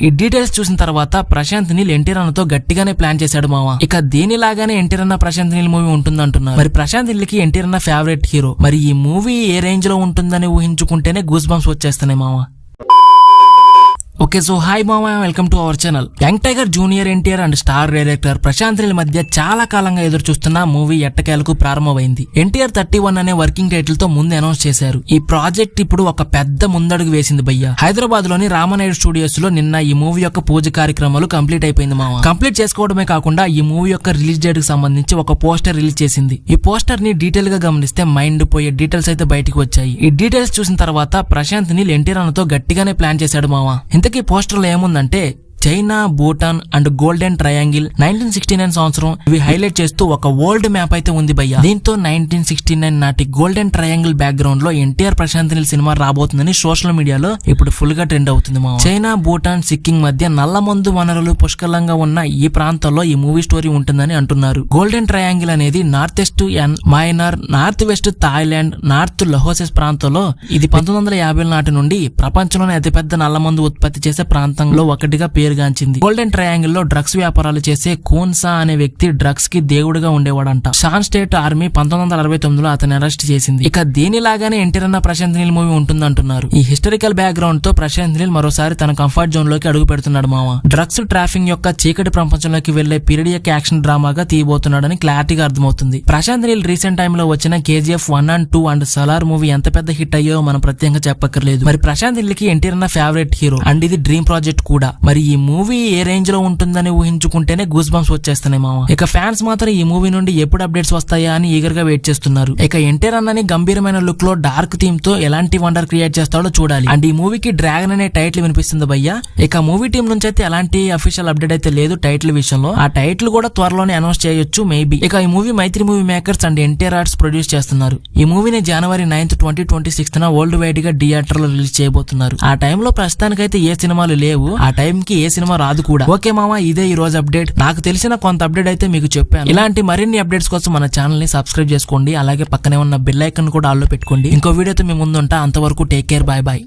ఈ డీటెయిల్స్ చూసిన తర్వాత ప్రశాంత్ నీల్ ఎన్టీఆర్ అన్నతో గట్టిగానే ప్లాన్ చేశాడు మామ ఇక దీనిలాగానే ఎన్టీఆర్ రన్న ప్రశాంత్ నీల్ మూవీ ఉంటుందంటున్నారు. మరి ప్రశాంత్ నీల్కి ఎన్టీఆర్ అన్న ఫేవరెట్ హీరో మరి ఈ మూవీ ఏ రేంజ్లో ఉంటుందని ఊహించుకుంటేనే గూస్ బంప్స్ వచ్చేస్తున్నాయి మామ ఓకే సో హాయ్ మామా welcome to our channel young tiger junior NTR and star director Prashanth Neel మధ్య చాలా కాలంగా ఎదురు చూస్తున్న మూవీ ఎట్టకేలకు ప్రారంభమైంది. ఎన్టీఆర్ థర్టీ వన్ అనే వర్కింగ్ టైటిల్తో ముందు అనౌన్స్ చేశారు. ఈ ప్రాజెక్ట్ ఇప్పుడు ఒక పెద్ద ముందడుగు వేసింది భయ్య. హైదరాబాద్లోని రామనాయుడు స్టూడియోస్లో నిన్న ఈ మూవీ యొక్క పూజ కార్యక్రమాలు కంప్లీట్ అయిపోయింది మామ. కంప్లీట్ చేసుకోవడమే కాకుండా ఈ మూవీ యొక్క రిలీజ్ డేట్కి సంబంధించి ఒక పోస్టర్ రిలీజ్ చేసింది. ఈ పోస్టర్ని డీటెయిల్గా గమనిస్తే మైండ్ పోయే డీటెయిల్స్ అయితే బయటికి వచ్చాయి. ఈ డీటెయిల్స్ చూసిన తర్వాత ప్రశాంత్ నీల్ ఎన్టీఆర్ అన్నతో గట్టిగానే ప్లాన్ చేశాడు మామ. ఇంతకీ పోస్టర్లో ఏముందంటే China Bhutan and golden triangle nineteen sixty nine సంవత్సరం ఇవి హైలైట్ చేస్తూ ఒక వరల్డ్ మ్యాప్ అయితే ఉంది భయ్య. దీంతో నైన్టీన్ సిక్స్టీ నైన్ నాటి గోల్డెన్ ట్రయాంగిల్ బ్యాక్గ్రౌండ్లో ఎన్టీఆర్ ప్రశాంత్ నీల్ సినిమా రాబోతుందని సోషల్ మీడియాలో ఇప్పుడు ఫుల్గా ట్రెండ్ అవుతుంది మా చైనా భూటాన్ సిక్కింగ్ మధ్య నల్ల మందు వనరులు పుష్కలంగా ఉన్న ఈ ప్రాంతంలో ఈ మూవీ స్టోరీ ఉంటుందని అంటున్నారు. గోల్డెన్ ట్రయాంగిల్ అనేది north west Myanmar north west Thailand north Laos ప్రాంతంలో ఇది పంతొమ్మిది వందల యాభై నాటి నుండి ప్రపంచంలోనే అతిపెద్ద నల్లమందు ఉత్పత్తి చేసే ప్రాంతంలో ఒకటిగా పేరు పేరుగాంచింది గోల్డెన్ ట్రయాంగిల్లో డ్రగ్స్ వ్యాపారాలు చేసే కోన్సా అనే వ్యక్తి డ్రగ్స్కి దేవుడిగా ఉండేవాడంట. షాన్ స్టేట్ ఆర్మీ పంతొమ్మిది వందల అరవై తొమ్మిదిలో అతన్ని అరెస్ట్ చేసింది. ఇక దీనిలాగానే ఎన్టీఆర్ అన్న ప్రశాంత్ నీల్ మూవీ ఉంటుందంటున్నారు. ఈ హిస్టరికల్ బ్యాక్గ్రౌండ్తో ప్రశాంత్ నీల్ మరోసారి తన కంఫర్ట్ జోన్లోకి అడుగు పెడుతున్నాడు మామ. డ్రగ్స్ ట్రాఫింగ్ యొక్క చీకటి ప్రపంచంలోకి వెళ్ళే పీరియడ్ యాక్షన్ డ్రామాగా తీయబోతున్నాడని క్లారిటీగా అర్థమవుతుంది. ప్రశాంత్ నీల్ రీసెంట్ టైమ్లో వచ్చిన KGF one and two and Salaar movie ఎంత పెద్ద హిట్ అయ్యో మనం ప్రత్యేకంగా చెప్పక్కర్లేదు. మరి ప్రశాంత్ నీల్కి ఎన్టీఆర్ అన్న ఫేవరెట్ హీరో అండ్ ఇది డ్రీమ్ ప్రాజెక్ట్ కూడా. మరి ఈ మూవీ ఏ రేంజ్లో ఉంటుందని ఊహించుకుంటేనే గూస్ బంప్స్ వచ్చేస్తున్నాయి మామ ఇక ఫ్యాన్స్ మాత్రం ఈ మూవీ నుండి ఎప్పుడు అప్డేట్స్ వస్తాయా అని ఈగర్గా వెయిట్ చేస్తున్నారు. ఇక ఎన్టీఆర్ అన్నని గంభీరమైన లుక్లో డార్క్ థీమ్తో ఎలాంటి వండర్ క్రియేట్ చేస్తాడో చూడాలి. అండ్ ఈ మూవీకి డ్రాగన్ అనే టైటిల్ వినిపిస్తుంది భయ్య. ఇక మూవీ టీం నుంచి అయితే ఎలాంటి అఫీషియల్ అప్డేట్ అయితే లేదు టైటిల్ విషయంలో. ఆ టైటిల్ కూడా త్వరలోనే అనౌన్స్ చేయొచ్చు మేబీ ఇక ఈ movie Mythri movie makers and NTR arts produce చేస్తున్నారు. ఈ మూవీని జనవరి ninth twenty twenty sixth world వైడ్గా థియేటర్లో రిలీజ్ చేయబోతున్నారు. ఆ టైంలో ప్రస్తుతానికైతే ఏ సినిమాలు లేవు. ఆ టైం కి ఏ సినిమా రాదు కూడా. ఓకే మామా ఇదే ఈ రోజు అప్డేట్. నాకు తెలిసిన కొంత అప్డేట్ అయితే మీకు చెప్పాను. ఇలాంటి మరిన్ని అప్డేట్స్ కోసం మన ఛానల్ని సబ్స్క్రైబ్ చేసుకోండి. అలాగే పక్కనే ఉన్న బెల్ ఐకన్ కూడా ఆల్లో పెట్టుకోండి. ఇంకో వీడియోతో మీ ముందుంటా. అంతవరకు టేక్ కేర్ బాయ్ బాయ్.